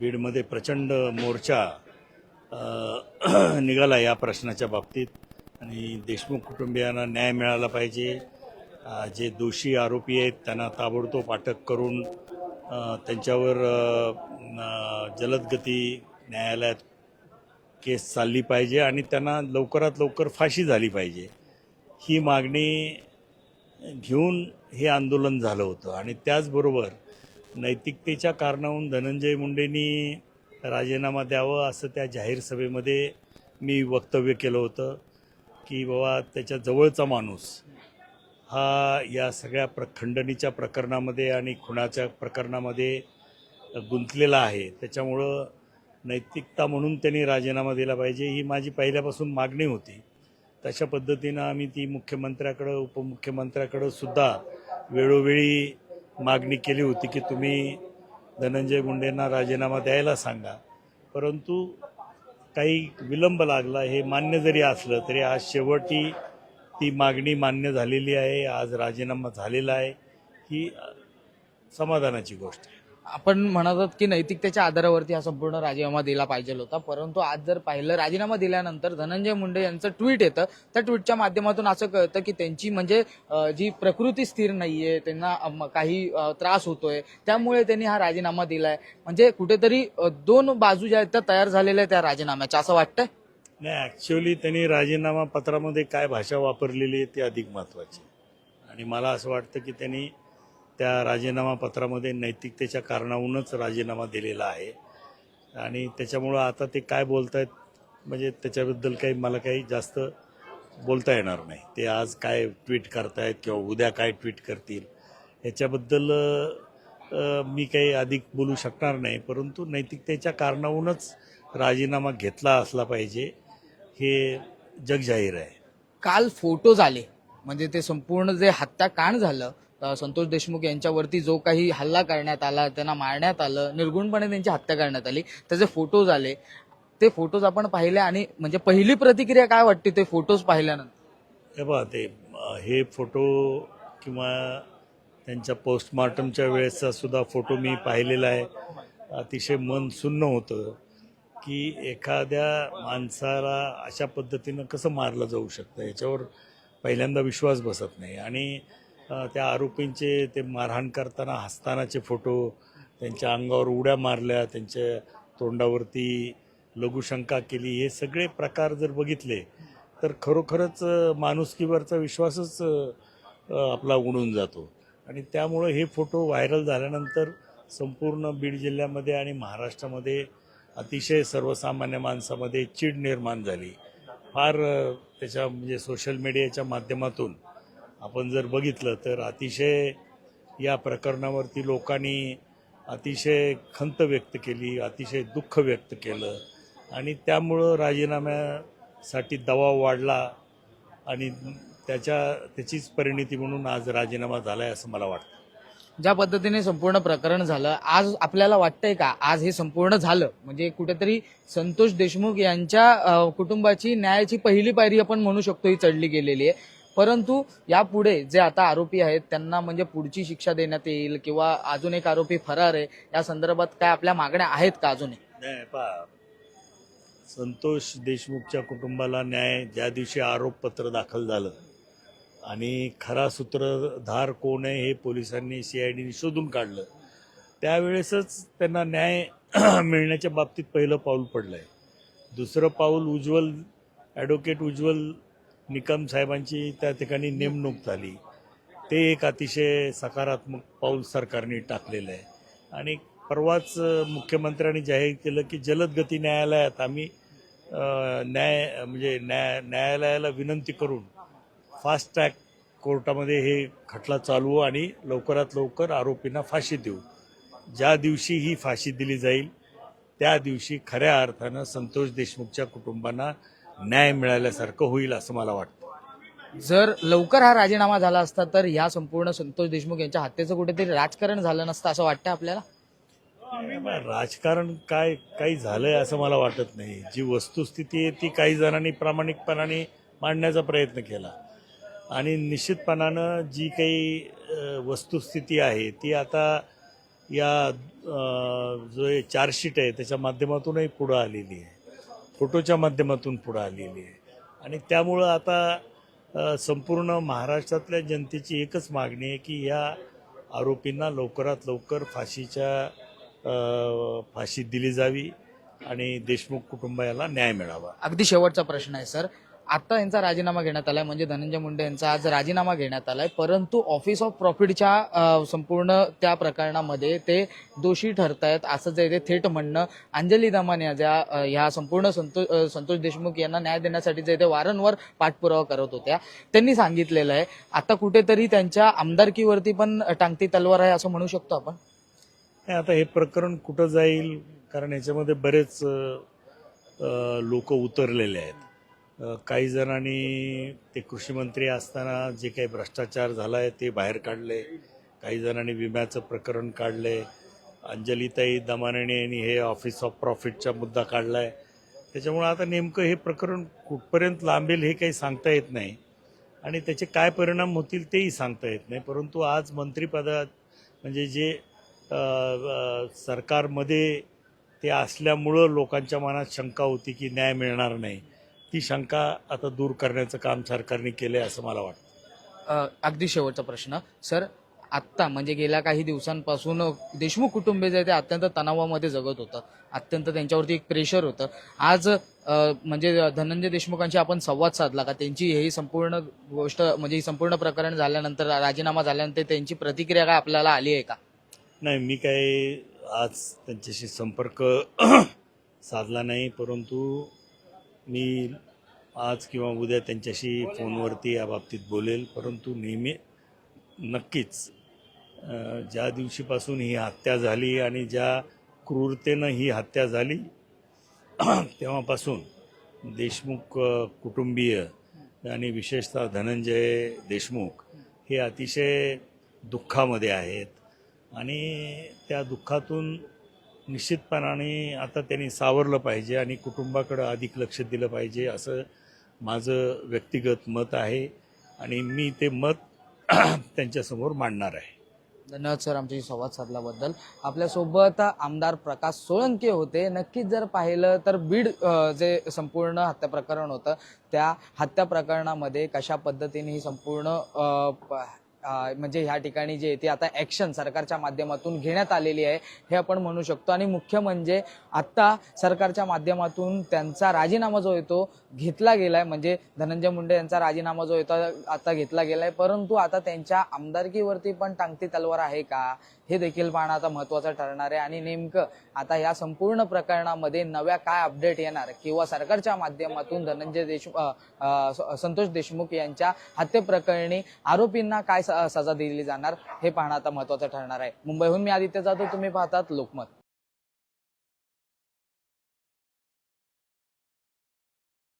बीडमध्ये प्रचंड मोर्चा निघाला या प्रश्नाच्या बाबतीत. आणि देशमुख कुटुंबियांना न्याय मिळाला पाहिजे. जे दोषी आरोपी आहेत त्यांना ताबडतोब अटक करून त्यांच्यावर जलदगती न्यायालयात केस चालली पाहिजे आणि त्यांना लवकरात लवकर फाशी झाली पाहिजे. ही मागणी घेऊन हे आंदोलन झालं होतं. आणि त्याचबरोबर नैतिकतेच्या कारणाहून धनंजय मुंडेंनी राजीनामा द्यावं असं त्या जाहीर सभेमध्ये मी वक्तव्य केलं होतं की बाबा त्याच्या जवळचा माणूस हा या सगळ्या प्र खंडणीच्या प्रकरणामध्ये आणि खुणाच्या प्रकरणामध्ये गुंतलेला आहे. त्याच्यामुळं नैतिकता म्हणून त्यांनी राजीनामा दिला पाहिजे ही माझी पहिल्यापासून मागणी होती. तशा पद्धतीनं आम्ही ती मुख्यमंत्र्याकडं उपमुख्यमंत्र्याकडं सुद्धा वेळोवेळी मागणी केली होती की तुम्ही धनंजय मुंडेंना राजीनामा द्यायला सांगा. परंतु काही विलंब लागला हे मान्य जरी असलं तरी आज शेवटी ती मागणी मान्य झालेली आहे आज राजीनामा झालेला आहे ही समाधानाची गोष्ट आहे. आपण म्हणत आहोत की नैतिकतेच्या आधारावरती हा संपूर्ण राजीनामा दिला पाहिजे होता. परंतु आज जर पाहिलं राजीनामा दिल्यानंतर धनंजय मुंडे यांचं ट्विट येतं. त्या ट्विटच्या माध्यमातून असं कळतं की त्यांची म्हणजे जी प्रकृती स्थिर नाहीये त्यांना काही त्रास होतोय. त्यामुळे त्यांनी हा राजीनामा दिलाय. म्हणजे कुठेतरी दोन बाजू ज्या आहेत त्या तयार झालेल्या आहेत त्या राजीनाम्याच्या. असं वाटतंय? नाही ॲक्च्युअली त्यांनी राजीनामा पत्रामध्ये काय भाषा वापरलेली आहे ती अधिक महत्त्वाची आणि मला असं वाटतं की त्यांनी त्या राजीनामा पत्रामध्ये नैतिकतेच्या कारणाहूनच राजीनामा दिलेला आहे. आणि त्याच्यामुळं आता ते काय बोलत आहेत म्हणजे त्याच्याबद्दल काही मला काही जास्त बोलता येणार नाही. ते आज काय ट्विट करतायत किंवा उद्या काय ट्विट करतील ह्याच्याबद्दल मी काही अधिक बोलू शकणार नाही. परंतु नैतिकतेच्या कारणाहूनच राजीनामा घेतला असला पाहिजे हे जगजाहीर आहे. काल फोटो झाले. म्हणजे ते संपूर्ण जे हत्याकांड झालं संतोष देशमुख यांच्यावरती जो काही हल्ला करण्यात आला त्यांना मारण्यात आलं निर्गुणपणे त्यांची हत्या करण्यात आली. त्याचे फोटोज आले. ते फोटोज आपण पाहिले आणि म्हणजे पहिली प्रतिक्रिया काय वाटते ते फोटोज पाहिल्यानंतर? हे पहा ते हे फोटो किंवा त्यांच्या पोस्टमॉर्टमच्या वेळेसचा सुद्धा फोटो मी पाहिलेला आहे. अतिशय मन सुन्न होतं की एखाद्या माणसाला अशा पद्धतीनं कसं मारलं जाऊ शकतं? याच्यावर पहिल्यांदा विश्वास बसत नाही. आणि त्या आरोपींचे ते मारहाण करताना हसतानाचे फोटो त्यांच्या अंगावर उड्या मारल्या त्यांच्या तोंडावरती लघुशंका केली हे सगळे प्रकार जर बघितले तर खरोखरच माणुसकीवरचा विश्वासच आपला उडून जातो. आणि त्यामुळं हे फोटो व्हायरल झाल्यानंतर संपूर्ण बीड जिल्ह्यामध्ये आणि महाराष्ट्रामध्ये अतिशय सर्वसामान्य माणसामध्ये चीड निर्माण झाली. फार त्याच्या म्हणजे सोशल मीडियाच्या माध्यमातून आपण जर बघितलं तर अतिशय या प्रकरणावरती लोकांनी अतिशय खंत व्यक्त केली अतिशय दुःख व्यक्त केलं. आणि त्यामुळं राजीनाम्यासाठी दबाव वाढला आणि त्याच्या त्याचीच परिणिती म्हणून आज राजीनामा झाला आहे असं मला वाटतं. ज्या पद्धतीने संपूर्ण प्रकरण झालं आज आपल्याला वाटतंय का आज हे संपूर्ण झालं? म्हणजे कुठेतरी संतोष देशमुख यांच्या कुटुंबाची न्यायाची पहिली पायरी आपण म्हणू शकतो ही चढली गेलेली आहे. परंतु यापुढे जे आता आरोपी आहेत त्यांना म्हणजे पुढची शिक्षा देण्यात येईल किंवा अजून एक आरोपी फरार आहे या संदर्भात काय आपल्या मागण्या आहेत का अजूनही नाही पहा. संतोष देशमुखच्या कुटुंबाला न्याय ज्या दिवशी आरोपपत्र दाखल झालं आणि खरा सूत्रधार कोण आहे हे पोलिसांनी सी आय डीने शोधून काढलं त्यावेळेसच त्यांना न्याय मिळण्याच्या बाबतीत पहिलं पाऊल पडलं आहे दुसरं पाऊल उज्ज्वल ॲडव्होकेट उज्ज्वल निकम साहेबांची त्या ठिकाणी नेमणूक झाली. ते एक अतिशय सकारात्मक पाऊल सरकारने टाकलेलं आहे. आणि परवाच मुख्यमंत्र्यांनी जाहीर केलं की जलद गती न्यायालयात आम्ही न्याय म्हणजे न्याय न्यायालयाला विनंती करून फास्ट ट्रॅक कोर्टामध्ये हे खटला चालवू आणि लवकरात लवकर आरोपींना फाशी देऊ. ज्या दिवशी ही फाशी दिली जाईल त्या दिवशी खऱ्या अर्थानं संतोष देशमुखच्या कुटुंबांना न्याय मिळाल्यासारखं होईल असं मला वाटतं. जर लवकर हा राजीनामा झाला असता तर ह्या संपूर्ण संतोष देशमुख यांच्या हत्येचं कुठेतरी राजकारण झालं नसतं असं वाटतं आपल्याला? राजकारण काय काही झालंय असं मला वाटत नाही. जी वस्तुस्थिती आहे ती काही जणांनी प्रामाणिकपणाने मांडण्याचा प्रयत्न केला. आणि निश्चितपणानं जी काही वस्तुस्थिती आहे ती आता या जो चार्जशीट आहे त्याच्या माध्यमातूनही पुढं आलेली आहे. फोटोच्या माध्यमातून पुढं आलेली आहे. आणि त्यामुळं आता संपूर्ण महाराष्ट्रातल्या जनतेची एकच मागणी आहे की या आरोपींना लवकरात लवकर फाशीच्या फाशी दिली जावी आणि देशमुख कुटुंबाला न्याय मिळावा. अगदी शेवटचा प्रश्न आहे सर. आता यांचा राजीनामा घेण्यात आलाय. म्हणजे धनंजय मुंडे यांचा आज राजीनामा घेण्यात आलाय. परंतु ऑफिस ऑफ प्रॉफिटच्या संपूर्ण त्या प्रकरणामध्ये ते दोषी ठरतायत असं जे ते थेट म्हणणं अंजली दमाने या ज्या ह्या संपूर्ण संतोष संतोष देशमुख यांना न्याय देण्यासाठी जे ते वारंवार पाठपुरावा करत होत्या त्यांनी सांगितलेलं आहे. आता कुठेतरी त्यांच्या आमदारकीवरती पण टांगती तलवार आहे असं म्हणू शकतो आपण? आता हे प्रकरण कुठं जाईल? कारण याच्यामध्ये बरेच लोक उतरलेले आहेत. काही जणांनी ते कृषी मंत्री असताना जे काही भ्रष्टाचार झाला आहे ते बाहेर काढले. काही जणांनी विम्याचं प्रकरण काढले. अंजलीताई दमानेनी यांनी हे ऑफिस ऑफ प्रॉफिटचा मुद्दा काढला आहे त्याच्यामुळं आता नेमकं हे प्रकरण कुठपर्यंत लांबेल हे काही सांगता येत नाही. आणि त्याचे काय परिणाम होतील तेही सांगता येत नाही. परंतु आज मंत्रिपदात म्हणजे जे सरकारमध्ये ते असल्यामुळं लोकांच्या मनात शंका होती की न्याय मिळणार नाही. ती शंका आता दूर करण्याचं काम सरकारने केलं आहे असं मला वाटतं. अगदी शेवटचा प्रश्न. सर आत्ता म्हणजे गेल्या काही दिवसांपासून देशमुख कुटुंबीय जे आहे ते अत्यंत तणावामध्ये जगत होतं. अत्यंत त्यांच्यावरती एक प्रेशर होतं. आज म्हणजे धनंजय देशमुखांशी आपण संवाद साधला का? त्यांची ही संपूर्ण गोष्ट म्हणजे ही संपूर्ण प्रकरण झाल्यानंतर राजीनामा झाल्यानंतर त्यांची प्रतिक्रिया काय आपल्याला आली आहे का? नाही मी काही आज त्यांच्याशी संपर्क साधला नाही परंतु मी आज किंवा उद्या त्यांच्याशी फोनवरती या बाबतीत बोलेल परंतु नेहमी नक्कीच ज्या दिवशीपासून ही हत्या झाली आणि ज्या क्रूरतेनं ही हत्या झाली तेव्हापासून देशमुख कुटुंबीय आणि विशेषतः धनंजय देशमुख हे अतिशय दुःखामध्ये आहेत. आणि त्या दुःखातून निश्चितपणाने आता त्यांनी सावरलं पाहिजे आणि कुटुंबाकडं अधिक लक्ष दिलं पाहिजे असं माझं व्यक्तिगत मत आहे आणि मी ते मत त्यांच्यासमोर मांडणार आहे. धन्यवाद सर आमच्याशी संवाद साधल्याबद्दल. आपल्यासोबत आमदार प्रकाश सोळंके होते. नक्कीच जर पाहिलं तर बीड जे संपूर्ण हत्या प्रकरण होतं त्या हत्या प्रकरणामध्ये कशा पद्धतीने ही संपूर्ण म्हणजे ह्या ठिकाणी जे आहे ते आता ॲक्शन सरकारच्या माध्यमातून घेण्यात आलेली आहे हे आपण म्हणू शकतो. आणि मुख्य म्हणजे आत्ता सरकारच्या माध्यमातून त्यांचा राजीनामा जो आहे तो घेतला आहे म्हणजे धनंजय मुंडे यांचा राजीनामा जो आहे तो आता घेतला गेला आहे परंतु आता त्यांच्या आमदारकीवरती पण टांगती तलवार आहे का? हे देखील पाहणं आता महत्वाचं ठरणार आहे. आणि नेमकं आता या संपूर्ण प्रकरणामध्ये नव्या काय अपडेट येणार? किंवा सरकारच्या माध्यमातून धनंजय देशमुख संतोष देशमुख यांच्या हत्येप्रकरणी आरोपींना काय स- सजा दिली जाणार हे पाहणं आता महत्वाचं ठरणार आहे. मुंबईहून मी आदित्य जाधव तुम्ही पाहतात लोकमत.